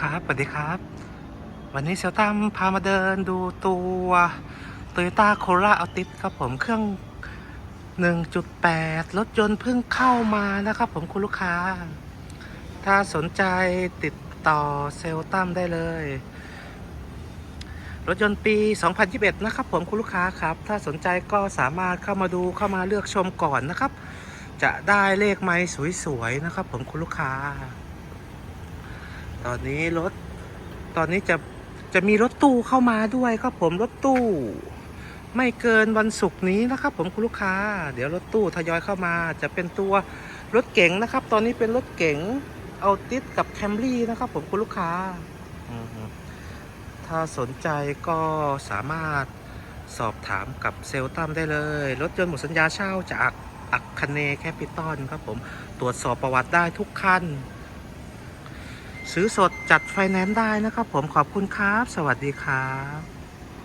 ครับสวัสดีครับ วันนี้เซลตัมพามาเดินดูตัวโตโยต้าโคราอัลติสครับผมเครื่อง 1.8 รถยนต์เพิ่งเข้ามานะครับผมคุณลูกค้า ถ้าสนใจติดต่อเซลตัมได้เลย รถยนต์ปี 2021 นะครับผมคุณลูกค้าครับ ถ้าสนใจก็สามารถเข้ามาดูเข้ามาเลือกชมก่อนนะครับ จะได้เลขไม้สวยๆนะครับผมคุณลูกค้า ตอนนี้รถ ตอนนี้จะจะมีรถตู้เข้ามาด้วยครับผมรถตู้ ไม่เกินวันศุกร์นี้นะครับ ผมคุณลูกค้า เดี๋ยวรถตู้ทยอยเข้ามา จะเป็นตัวรถเก๋งนะครับ ตอนนี้เป็นรถเก๋งเอาติดกับแคมรี่นะครับ ผมคุณลูกค้า ถ้าสนใจก็สามารถสอบถามกับเซลตัมได้เลย รถยนต์หมดสัญญาเช่าจากอักคเนแคปิตอลครับผม ตรวจสอบประวัติได้ทุกคัน ซื้อสดจัดไฟแนนซ์ได้นะครับผมขอบคุณครับ สวัสดีครับ